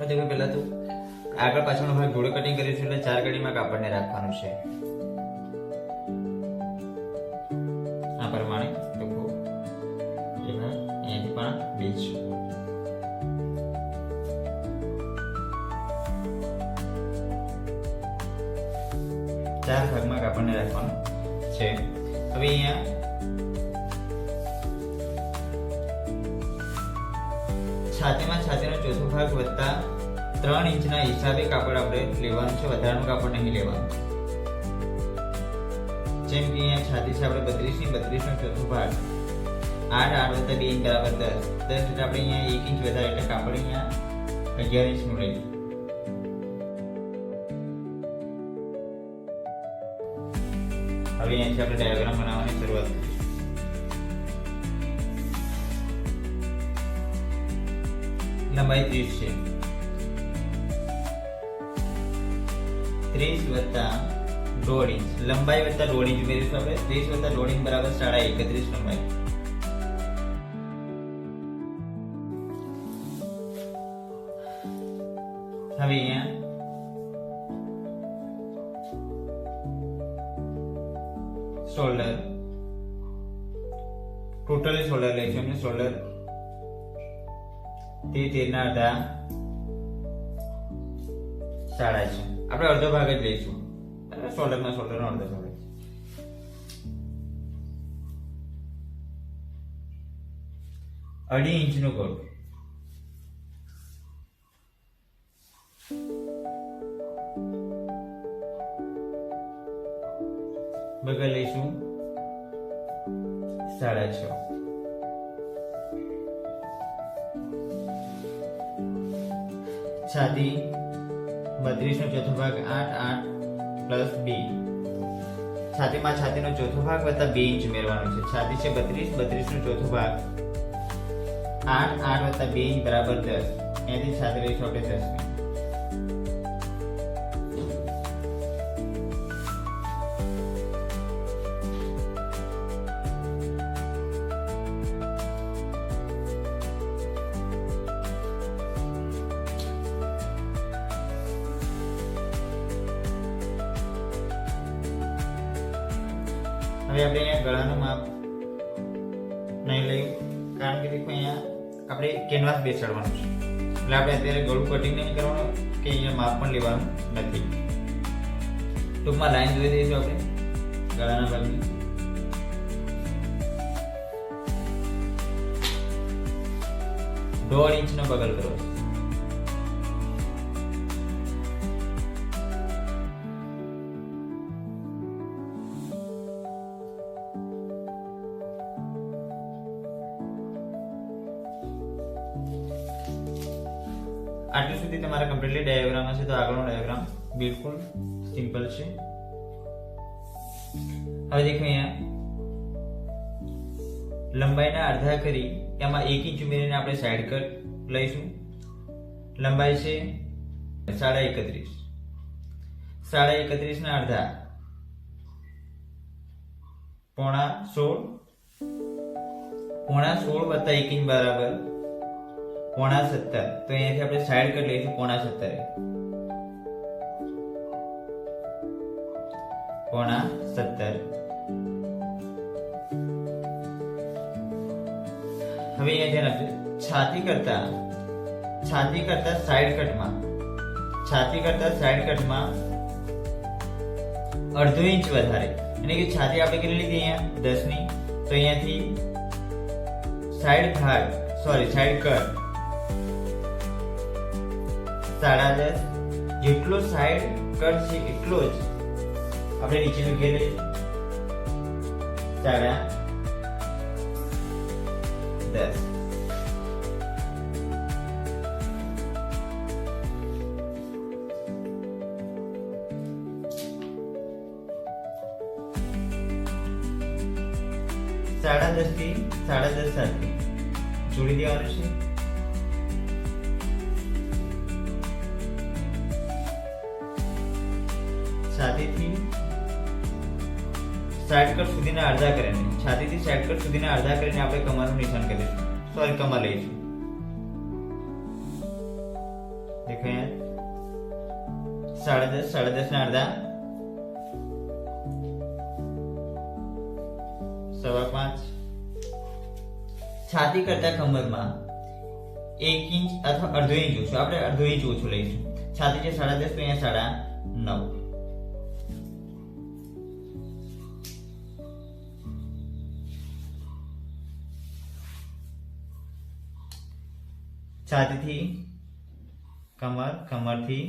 દેખો પહેલા તો આગળ પાછળનો ભાગ જોડે કટિંગ કરીશું એટલે ચાર કડીમાં કાપડને રાખવાનું છે. આ પ્રમાણે લોકો એમાં ભાગ પણ બીજ. ચાર ભાગમાં કાપડને રાખવાનું છે. હવે અહીંયા છાતીમાં છાતીનો ચોથો ભાગ વધતા ત્રણ ઇંચના હિસાબે કાપડ આપણે લેવાનું છે. વધારાનું કાપડ નહીં લેવાનું. જેમ કે અહીંયા છાતી છે આપણે બત્રીસની બત્રીસ નો ચોથો ભાગ. આઠ આઠ વત્તા બે ઇંચ બરાબર દસ. દસ એટલે આપણે અહીંયા એક ઇંચ વધારે એટલે કાપડ અહીંયા અગિયાર ઇંચનું રહેલું હવે અહીંયાથી આપણે ડાયાગ્રામ બનાવવાની શરૂઆત. કરીશું લંબાઈ ત્રીસ છે. ત્રીસ વત્તા દોઢ ઇંચ. લંબાઈ વત્તા દોઢ ઇંચ ઉમેરીશું આપણે ત્રીસ વત્તા દોઢ ઇંચ બરાબર સાડા એકત્રીસ લંબાઈ. હવે અહીંયા શોલ્ડર ટોટલી શોલ્ડર લઈશું એમને શોલ્ડર તે તેરના અડધા સાડા આપણે અડધો ભાગ જ લઈશું. શોલ્ડરમાં શોલ્ડરનો અડધો ભાગ. અઢી ઇંચનું કરું બગલ લઈશું. સાડા છ. છાતી બત્રીસનો ચોથો ભાગ આઠ આઠ પ્લસ બી. છાતીમાં છાતીનો ચોથો ભાગ વત્તા બે ઇંચ ઉમેરવાનો છે. છાતી છે બત્રીસ, બત્રીસનો ચોથો ભાગ આઠ આઠ વત્તા બે ઇંચ બરાબર દસ. એથી છાતી લઈશું આપણે દસ હવે આપણે અહીંયા ગળાનું માપ નહીં લઈ કારણ કે દેખો અહીંયા આપણે કેનવાસ બેસાડવાનું છે. એટલે આપણે અત્યારે ગળું કટિંગ નહીં કરવાનું કે અહીંયા માપ પણ લેવાનું નથી. ટૂંકમાં લાઈન જોઈ દઈશું આપણે ગળાના ભાગની. દોઢ ઇંચનો બગલ કરો. આટલું સુધી તમારે કમ્પ્લીટલી ડાયાગ્રામ હશે તો આગળનો ડાયાગ્રામ બિલકુલ સિમ્પલ છે. હવે દેખો અહીંયા. લંબાઈના અડધા કરી એમાં એક ઇંચ ઉમેરીને આપણે સાઈડ કટ લઈશું. લંબાઈ છે સાડા એકત્રીસ. સાડા એકત્રીસ ના અડધા. પોણા સોળ. પોણા સોળ વત્તા એક ઇંચ બરાબર. પોણા સત્તર તો અહીંયાથી આપણે સાઈડ કટ લઈશું પોણા સત્તરે પોણા સત્તર હવે અહીંયા ધ્યાન આપજો છાતી કરતા છાતી કરતા સાઈડ કટમાં છાતી કરતા સાઈડ કટમાં અડધો ઇંચ વધારે. એટલે કે છાતી આપણે કેટલી લીધી અહીંયા દસની તો અહીંયાથી સાઈડ ભાગ સોરી સાઈડ કટ સાડા દસ જેટલો સાઈડ કટ છે એટલો જ આપણે નીચેનું ઘેર સાડા દસ. સાડા દસથી સાડા દસ સાથે જોડી દેવાનું છે. છાતીથી સાઈડ કટ સુધીના અડધા કરીને, છાતીથી સાઈડ કટ સુધીના અડધા કરીને આપણે કમરનું નિશાન કરીશું સોરી કમર લઈશું દેખો અહીંયા. સાડા દસ સાડા દસ ના અડધા. સવા પાંચ. છાતી કરતા કમરમાં એક ઇંચ અથવા અડધો ઇંચ ઓછું, આપણે અડધો ઇંચ ઓછું લઈશું. છાતી છે સાડા દસ તો અહીંયા સાડા નવ. છાતીથી, કમર, કમરથી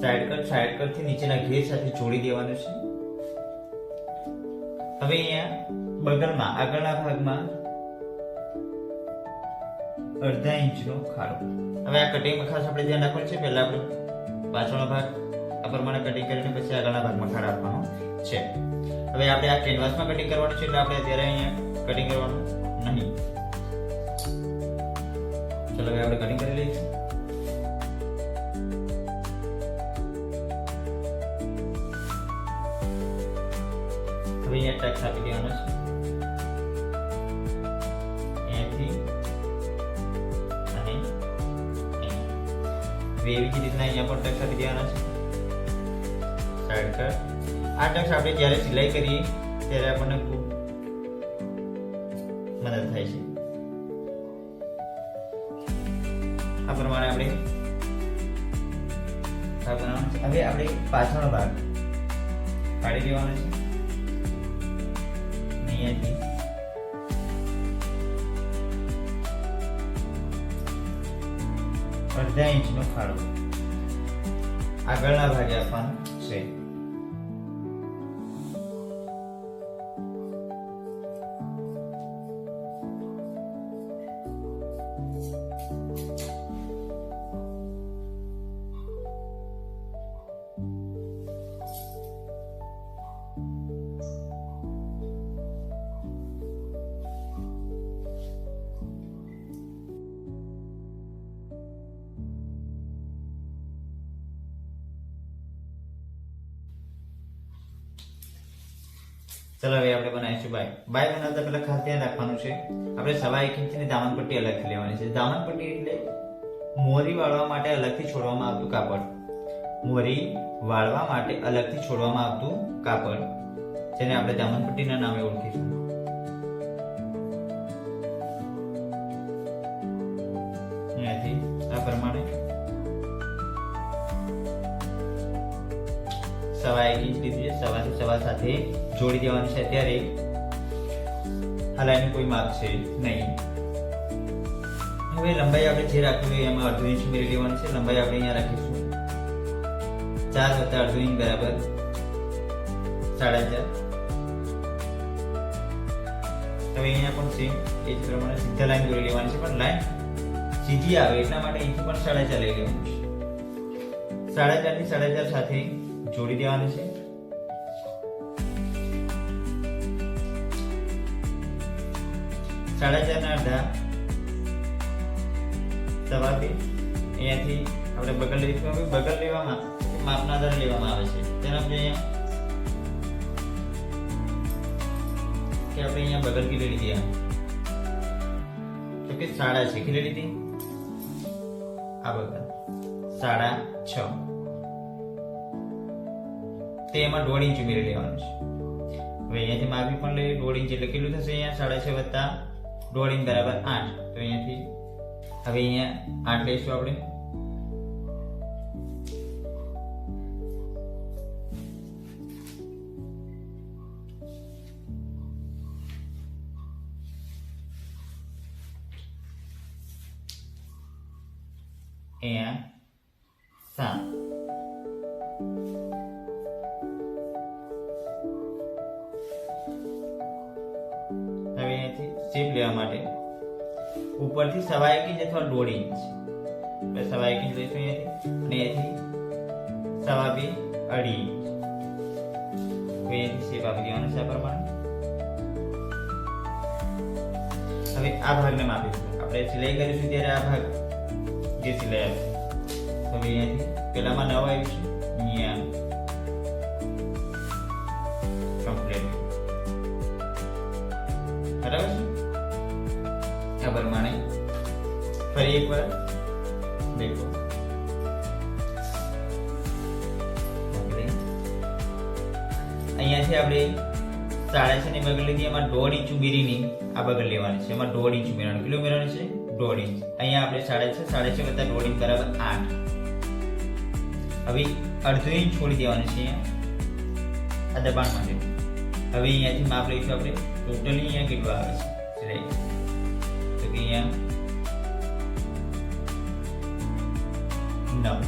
સાઈડ કટ સાઈડ કટથી નીચેના ઘેર સાથે જોડી દેવાનું છે. હવે અહીંયા બગલમાં, આગળના ભાગમાં અડધા ઇંચનો ખાડો. હવે આ કટિંગમાં ખાસ આપણે ધ્યાન રાખવાનું છે. પહેલા આપણે પાછળનો ભાગ, આ પ્રમાણે કટિંગ કરીને પછી આગળના ભાગમાં ખાડા આપવાનો છે. હવે આપણે આ કેનવાસમાં કટિંગ કરવાનું છે, એટલે આપણે અત્યારે અહીંયા કટિંગ કરવાનું નહીં. ચલો, હવે આપણે કટિંગ કરી લઈએ હવે અહીંયા ટેક્સ આપી દેવાનો છે. અહીંયાથી અને. હવે એવી જ રીતના અહીંયા પણ ટેક્સ આપી દેવાનો છે. આ ટેક્સ આપણે જ્યારે સિલાઈ કરીએ, ત્યારે આપણને ખૂબ મદદ થાય છે. આ પ્રમાણે આપણે ભાગ બનાવવાનો છે. હવે આપણે પાછળનો ભાગ કાઢી દેવાનો છે. અહીંયાથી અડધા ઇંચનો ખાડો આગળના ભાગે આપવાનો છે. ચલો હવે આપણે બનાવીશું બાય. બાય બનાવતા પહેલા ખાસ ધ્યાન રાખવાનું છે. આપણે સવા એક ઇંચની દામનપટ્ટી અલગથી લેવાની છે. દામનપટ્ટી એટલે મોરી વાળવા માટે અલગથી છોડવામાં આવતું કાપડ. મોરી વાળવા માટે અલગથી છોડવામાં આવતું કાપડ, જેને આપણે દામનપટ્ટીના નામે ઓળખીશું. સવા એક ઇંચ લીધું છે. સવાથી સવા સાથે જોડી દેવાનું છે ત્યારે હલાઈનું કોઈ માપ છે નહીં. હવે લંબાઈ આપણે જે રાખવી હોય એમાં અડધો ઇંચ મેળવી લેવાની છે. લંબાઈ આપણે અહીંયા રાખીશું. ચાર વત્તા અડધો ઇંચ બરાબર. સાડા ચાર હવે અહીંયા પણ સેમ એ જ પ્રમાણે સીધા લાઈન દોરી લેવાની છે. પણ લાઈન સીધી આવે એટલા માટે અહીંથી પણ સાડા ચાર લઈ લેવાનું છે. સાડા ચારથી સાડા ચાર સાથે જોડી દેવાનું છે સાડા ચાર ના અડધા સવા બે અહીંયાથી આપણે બગલ લઈશું હવે બગલ લેવામાં માપના આધારે લેવામાં આવે છે તેના આપણે અહીંયા કે આપણે અહીંયા બગલ કેટલી લીધી આ તો કે સાડા છે કેટલી લીધી આ બગલ સાડા છ તે એમાં દોઢ ઇંચ ઉમેરી લેવાનું છે. હવે અહીંયાથી માપી પણ લઈએ, દોઢ ઇંચ એટલે કેટલું થશે અહીંયા? સાડા છ વત્તા દોઢ ઇંચ બરાબર આઠ. તો અહીંયાથી હવે અહીંયા આઠ લઈશું આપણે. અહીંયા સાત. શેપ લેવા માટે. ઉપરથી સવા એક ઇંચ અથવા દોઢ ઇંચ. સવા એક ઇંચ લઈશું અહીંયાથી અને અહીંયાથી સવા બે અઢી ઇંચ. અહીંયાથી શેપ આપી દેવાનો છે આ પ્રમાણે. હવે આ ભાગને માપીશું. આપણે સિલાઈ કરીશું ત્યારે આ ભાગ જે સિલાઈ આવે હવે અહીંયાથી પહેલામાં નવ આવીશું. અહીંયા પ્રમાણે ફરી એકવાર દેખો અહીંયાથી આપણે સાડા છે ની બગલ લીધી. એમાં દોઢ ઇંચ ઉમેરીને આ બગલ લેવાની છે. એમાં દોઢ ઇંચ ઉમેરવાનું. કેટલું ઉમેરવાનું છે? દોઢ ઇંચ. અહીંયા આપણે સાડા છ સાડા છ વત્તા દોઢ ઇંચ બરાબર આઠ. હવે અડધો ઇંચ છોડી દેવાનું છે અહીંયા. આ દબાણ માટે. હવે અહીંયાથી માપ લઈશું આપણે. ટોટલી અહીંયા કેટલું આવે છે? સિલાઈ તો કે અહીંયા નવ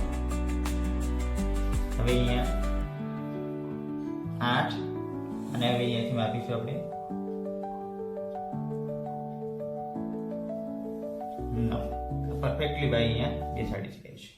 હવે અહીંયા આઠ અને હવે અહીંયાથી માપીશું આપણે. નવ પરફેક્ટલી ભાઈ અહીંયા બેસાડી શકાય છે.